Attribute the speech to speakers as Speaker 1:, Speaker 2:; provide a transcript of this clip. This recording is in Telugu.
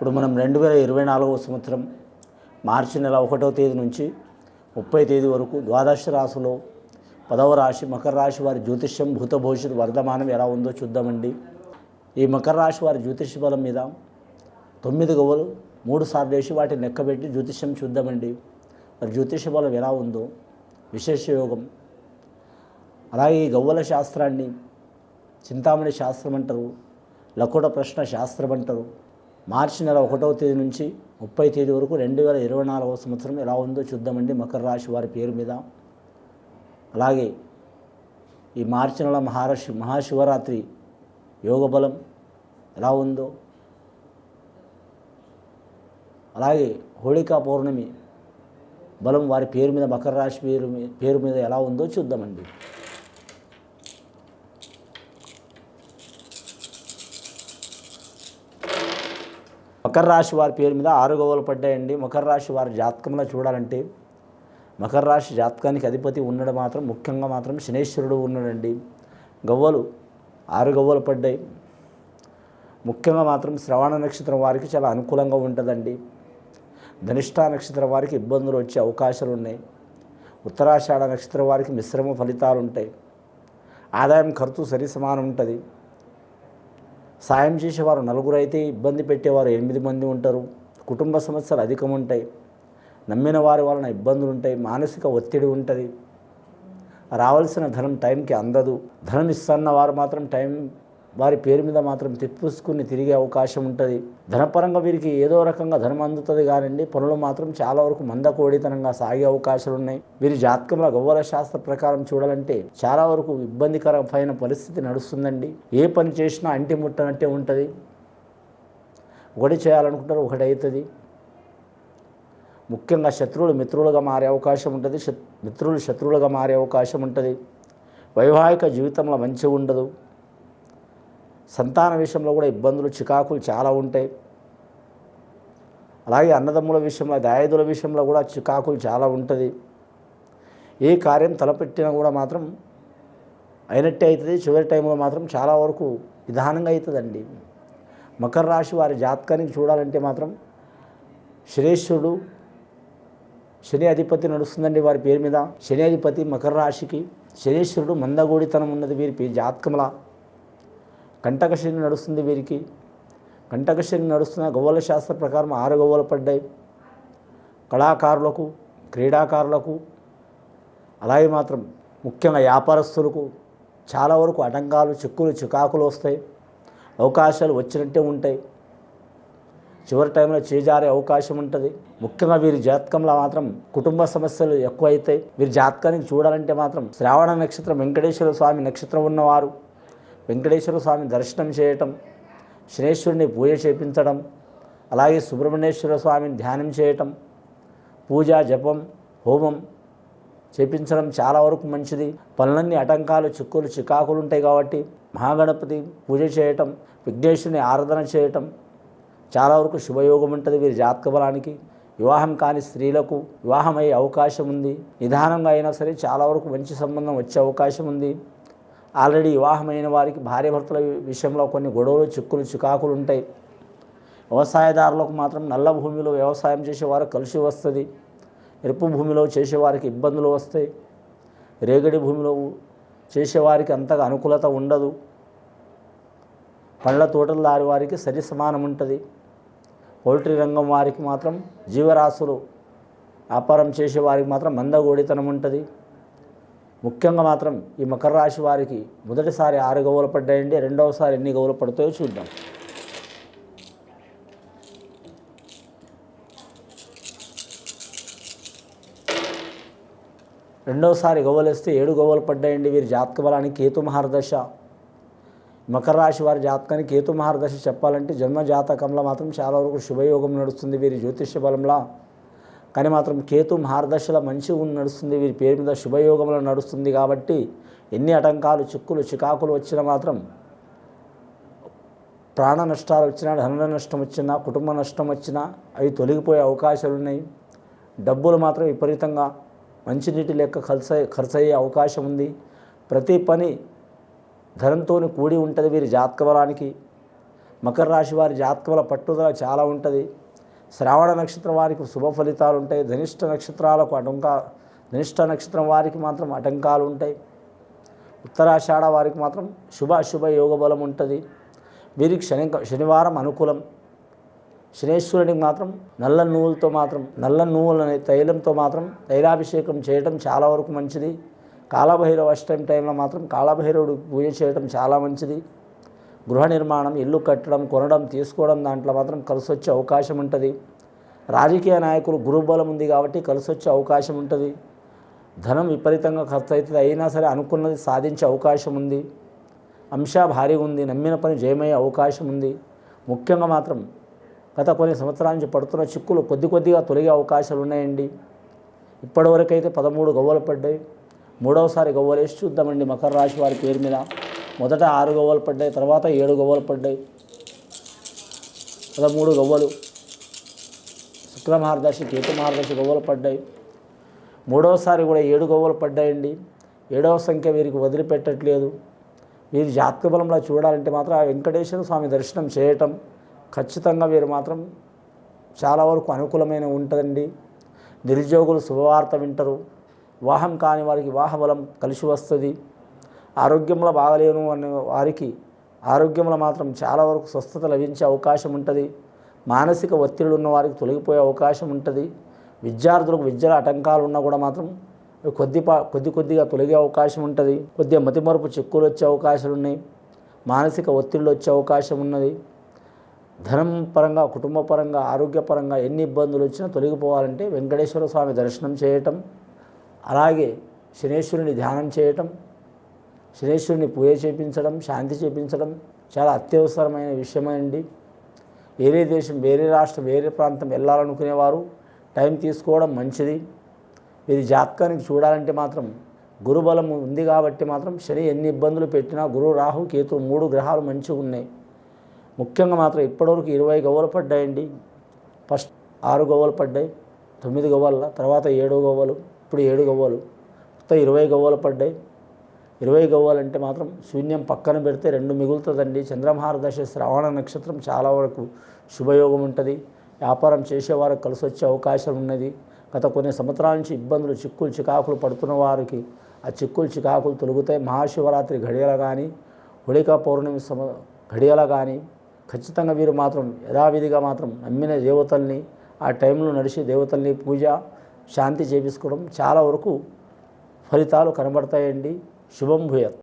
Speaker 1: ఇప్పుడు మనం రెండు వేల ఇరవై నాలుగవ సంవత్సరం మార్చి నెల ఒకటవ తేదీ నుంచి ముప్పై తేదీ వరకు ద్వాదశ రాశిలో పదవ రాశి మకర రాశి వారి జ్యోతిష్యం భూత భవిష్యత్ వర్ధమానం ఎలా ఉందో చూద్దామండి. ఈ మకర రాశి వారి జ్యోతిష బలం మీద తొమ్మిది గవ్వలు మూడు సార్లు వేసి వాటిని లెక్కబెట్టి జ్యోతిష్యం చూద్దామండి. మరి జ్యోతిష బలం ఎలా ఉందో విశేష యోగం. అలాగే ఈ గవ్వల శాస్త్రాన్ని చింతామణి శాస్త్రం అంటారు లకుట ప్రశ్న శాస్త్రం అంటారు. మార్చి నెల ఒకటవ తేదీ నుంచి ముప్పై తేదీ వరకు రెండు వేల ఇరవై నాలుగవ సంవత్సరం ఎలా ఉందో చూద్దామండి మకర రాశి వారి పేరు మీద. అలాగే ఈ మార్చి నెల మహారాశి మహాశివరాత్రి యోగ బలం ఎలా ఉందో. అలాగే హోళికా పౌర్ణమి బలం వారి పేరు మీద మకర రాశి పేరు పేరు మీద ఎలా ఉందో చూద్దామండి. మకర రాశి వారి పేరు మీద ఆరు గవ్వలు పడ్డాయండి. మకర రాశి వారి జాతకంలో చూడాలంటే మకర రాశి జాతకానికి అధిపతి ఉండడం మాత్రం ముఖ్యంగా మాత్రం శనేశ్వరుడు ఉన్నాడండి. గవ్వలు ఆరు గవ్వలు పడ్డాయి. ముఖ్యంగా మాత్రం శ్రవణ నక్షత్రం వారికి చాలా అనుకూలంగా ఉంటుందండి. ధనిష్ట నక్షత్రం వారికి ఇబ్బందులు వచ్చే అవకాశాలు ఉన్నాయి. ఉత్తరాషాఢ నక్షత్రం వారికి మిశ్రమ ఫలితాలు ఉంటాయి. ఆదాయం ఖర్చు సరి సమానం ఉంటుంది. సాయం చేసేవారు నలుగురు అయితే ఇబ్బంది పెట్టేవారు ఎనిమిది మంది ఉంటారు. కుటుంబ సమస్యలు అధికం ఉంటాయి నమ్మిన వారి వలన ఇబ్బందులు ఉంటాయి మానసిక ఒత్తిడి ఉంటుంది. రావాల్సిన ధనం టైంకి అందదు. ధనం ఇస్తున్న వారు మాత్రం టైం వారి పేరు మీద మాత్రం తెప్పుసుకుని తిరిగే అవకాశం ఉంటుంది. ధనపరంగా వీరికి ఏదో రకంగా ధనం అందుతుంది కానివ్వండి పనులు మాత్రం చాలా వరకు మందకోడితనంగా సాగే అవకాశాలు ఉన్నాయి. వీరి జాతకంలో గౌరవ శాస్త్ర ప్రకారం చూడాలంటే చాలా వరకు ఇబ్బందికరమైన పరిస్థితి నడుస్తుందండి. ఏ పని చేసినా అంటి ముట్టనట్టే ఉంటుంది. ఒకటి చేయాలనుకుంటారు ఒకటి అవుతుంది. ముఖ్యంగా శత్రువులు మిత్రులుగా మారే అవకాశం ఉంటుంది. మిత్రులు శత్రువులుగా మారే అవకాశం ఉంటుంది. వైవాహిక జీవితంలో మంచిగా ఉండదు. సంతాన విషయంలో కూడా ఇబ్బందులు చికాకులు చాలా ఉంటాయి. అలాగే అన్నదమ్ముల విషయంలో దాయదుల విషయంలో కూడా చికాకులు చాలా ఉంటుంది. ఏ కార్యం తలపెట్టినా కూడా మాత్రం అయినట్టే అవుతుంది చివరి టైంలో మాత్రం చాలా వరకు నిదానంగా అవుతుందండి మకర రాశి వారి జాతకానికి చూడాలంటే మాత్రం శనేశ్వరుడు శని అధిపతి నడుస్తుందండి వారి పేరు మీద. శని అధిపతి మకర రాశికి శనేశ్వరుడు మందగోడితనం ఉన్నది వీరి పే- జాతకంలా. కంటక శని నడుస్తుంది వీరికి. కంటక శని నడుస్తున్న గవ్వల శాస్త్ర ప్రకారం ఆరు గవ్వలు పడ్డాయి. కళాకారులకు క్రీడాకారులకు అలాగే మాత్రం ముఖ్యంగా వ్యాపారస్తులకు చాలా వరకు అటంకాలు చిక్కులు చికాకులు వస్తాయి. అవకాశాలు వచ్చినట్టే ఉంటాయి. చివరి టైంలో చేజారే అవకాశం ఉంటుంది. ముఖ్యంగా వీరి జాతకంలో మాత్రం కుటుంబ సమస్యలు ఎక్కువ అవుతాయి వీరి జాతకానికి చూడాలంటే మాత్రం శ్రావణ నక్షత్రం వెంకటేశ్వర స్వామి నక్షత్రం ఉన్నవారు. వెంకటేశ్వర స్వామి దర్శనం చేయటం శనేశ్వరుని పూజ చేపించడం అలాగే సుబ్రహ్మణ్యేశ్వర స్వామిని ధ్యానం చేయటం పూజ జపం హోమం చేపించడం చాలా వరకు మంచిది. పనులన్నీ ఆటంకాలు చిక్కులు చికాకులు ఉంటాయి కాబట్టి మహాగణపతి పూజ చేయటం విఘ్నేశ్వరుని ఆరాధన చేయటం చాలా వరకు శుభయోగం ఉంటుంది వీరి జాతక బలానికి. వివాహం కాని స్త్రీలకు వివాహం అయ్యే అవకాశం ఉంది. నిదానంగా అయినా సరే చాలా వరకు మంచి సంబంధం వచ్చే అవకాశం ఉంది. ఆల్రెడీ వివాహమైన వారికి భార్యాభర్తల విషయంలో కొన్ని గొడవలు చిక్కులు చికాకులు ఉంటాయి. వ్యవసాయదారులకు మాత్రం నల్ల భూమిలో వ్యవసాయం చేసేవారు కలిసి వస్తుంది. ఎరుపు భూమిలో చేసేవారికి ఇబ్బందులు వస్తాయి. రేగడి భూమిలో చేసేవారికి అంతగా అనుకూలత ఉండదు. పండ్ల తోటలు దారి వారికి సరి సమానం ఉంటుంది. పౌల్ట్రీ రంగం వారికి మాత్రం జీవరాశులు వ్యాపారం చేసే వారికి మాత్రం మందగోడితనం ఉంటుంది. ముఖ్యంగా మాత్రం ఈ మకర రాశి వారికి మొదటిసారి ఆరు గవ్వలు పడ్డాయండి రెండవసారి ఎన్ని గవ్వలు పడతాయో చూద్దాం. రెండవసారి గవ్వలేస్తే ఏడు గవ్వలు పడ్డాయండి వీరి జాతక బలానికి కేతు మహారదశ. మకర రాశి వారి జాతకానికి కేతు మహారదశ చెప్పాలంటే జన్మ జాతకంలో మాత్రం చాలా వరకు శుభయోగం నడుస్తుంది వీరి జ్యోతిష్య బలంలా. కానీ మాత్రం కేతు మహారదశలో మంచి ఉన్న నడుస్తుంది. వీరి పేరు మీద శుభయోగంలో నడుస్తుంది కాబట్టి ఎన్ని ఆటంకాలు చిక్కులు చికాకులు వచ్చినా మాత్రం ప్రాణ నష్టాలు వచ్చినా ధన నష్టం వచ్చినా కుటుంబ నష్టం వచ్చినా అవి తొలగిపోయే అవకాశాలు ఉన్నాయి. డబ్బులు మాత్రం విపరీతంగా మంచినీటి లెక్క ఖర్చు ఖర్చు అయ్యే అవకాశం ఉంది. ప్రతి పని ధనంతో కూడి ఉంటుంది వీరి జాతక బలానికి. మకర రాశి వారి జాతకముల పట్టుదల చాలా ఉంటుంది. శ్రావణ నక్షత్రం వారికి శుభ ఫలితాలు ఉంటాయి. ధనిష్ట నక్షత్రాలకు అటంకా ధనిష్ట నక్షత్రం వారికి మాత్రం ఆటంకాలు ఉంటాయి. ఉత్తరాషాఢ వారికి మాత్రం శుభ అశుభ యోగ బలం ఉంటుంది. వీరికి శని శనివారం అనుకూలం. శనేశ్వరునికి మాత్రం నల్ల నువ్వులతో మాత్రం నల్ల నువ్వులనే తైలంతో మాత్రం తైలాభిషేకం చేయటం చాలా వరకు మంచిది. కాలభైరవ అష్టమి టైంలో మాత్రం కాలభైరవుడు పూజ చేయటం చాలా మంచిది. గృహ నిర్మాణం ఇల్లు కట్టడం కొనడం తీసుకోవడం దాంట్లో మాత్రం కలిసి వచ్చే అవకాశం ఉంటుంది. రాజకీయ నాయకులు గురుబలం ఉంది కాబట్టి కలిసి వచ్చే అవకాశం ఉంటుంది. ధనం విపరీతంగా ఖర్చు అవుతుంది అయినా సరే అనుకున్నది సాధించే అవకాశం ఉంది. అంశ భారీగా ఉంది. నమ్మిన పని జయమయ్యే అవకాశం ఉంది. ముఖ్యంగా మాత్రం గత కొన్ని సంవత్సరాల నుంచి పడుతున్న చిక్కులు కొద్ది కొద్దిగా తొలగే అవకాశాలు ఉన్నాయండి. ఇప్పటివరకైతే పదమూడు గవ్వలు పడ్డాయి. మూడవసారి గవ్వలు వేసి చూద్దామండి మకర రాశి వారి పేరు మీద. మొదట ఆరు గవ్వలు పడ్డాయి తర్వాత ఏడు గవ్వలు పడ్డాయి. పదమూడు గవ్వలు. శుక్ర మహారదర్శి కేతు మహారదర్శి గవ్వలు పడ్డాయి. మూడవసారి కూడా ఏడు గవ్వలు పడ్డాయండి. ఏడవ సంఖ్య వీరికి వదిలిపెట్టట్లేదు. వీరి జాతక బలంలో చూడాలంటే మాత్రం ఆ వెంకటేశ్వర స్వామి దర్శనం చేయటం ఖచ్చితంగా వీరు మాత్రం చాలా వరకు అనుకూలమైన ఉంటుందండి. నిరుద్యోగులు శుభవార్త వింటారు. వివాహం కాని వారికి వివాహ బలం కలిసి వస్తుంది. ఆరోగ్యంలో బాగలేను అనే వారికి ఆరోగ్యంలో మాత్రం చాలా వరకు స్వస్థత లభించే అవకాశం ఉంటుంది. మానసిక ఒత్తిడి ఉన్న వారికి తొలగిపోయే అవకాశం ఉంటుంది. విద్యార్థులకు విద్యల ఆటంకాలు ఉన్నా కూడా మాత్రం కొద్ది పా కొద్ది కొద్దిగా తొలగే అవకాశం ఉంటుంది. కొద్దిగా మతిమరుపు చిక్కులు వచ్చే అవకాశాలు ఉన్నాయి. మానసిక ఒత్తిళ్ళు వచ్చే అవకాశం ఉన్నది. ధనం పరంగా కుటుంబ పరంగా ఆరోగ్యపరంగా ఎన్ని ఇబ్బందులు వచ్చినా తొలగిపోవాలంటే వెంకటేశ్వర స్వామి దర్శనం చేయటం అలాగే శనేశ్వరుని ధ్యానం చేయటం శ్రేష్ఠుడిని పూజ చేపించడం శాంతి చేపించడం చాలా అత్యవసరమైన విషయమండి. వేరే దేశం వేరే రాష్ట్రం వేరే ప్రాంతం వెళ్ళాలనుకునేవారు టైం తీసుకోవడం మంచిది. ఇది జాతకానికి చూడాలంటే మాత్రం గురుబలం ఉంది కాబట్టి మాత్రం శని ఎన్ని ఇబ్బందులు పెట్టినా గురు రాహు కేతు మూడు గ్రహాలు మంచిగా ఉన్నాయి. ముఖ్యంగా మాత్రం ఇప్పటివరకు ఇరవై గవ్వలు పడ్డాయండి. ఫస్ట్ ఆరు గవ్వలు పడ్డాయి తొమ్మిది గవ్వల తర్వాత ఏడు గవ్వలు ఇప్పుడు ఏడు గవ్వలు మొత్తం ఇరవై గవ్వలు పడ్డాయి. ఇరవై గవ్వాలంటే మాత్రం శూన్యం పక్కన పెడితే రెండు మిగులుతుందండి. చంద్రమహార దశ శ్రావణ నక్షత్రం చాలా వరకు శుభయోగం ఉంటుంది. వ్యాపారం చేసేవారికి కలిసి వచ్చే అవకాశం ఉన్నది. గత కొన్ని సంవత్సరాల నుంచి ఇబ్బందులు చిక్కులు చికాకులు పడుతున్న వారికి ఆ చిక్కులు చికాకులు తొలుగుతాయి మహాశివరాత్రి గడియల కానీ హోళికా పౌర్ణమి సమ గడియల కానీ ఖచ్చితంగా వీరు మాత్రం యథావిధిగా మాత్రం నమ్మిన దేవతల్ని ఆ టైంలో నడిచి దేవతల్ని పూజ శాంతి చేపించుకోవడం చాలా వరకు ఫలితాలు కనబడతాయండి. శుభం భూయత్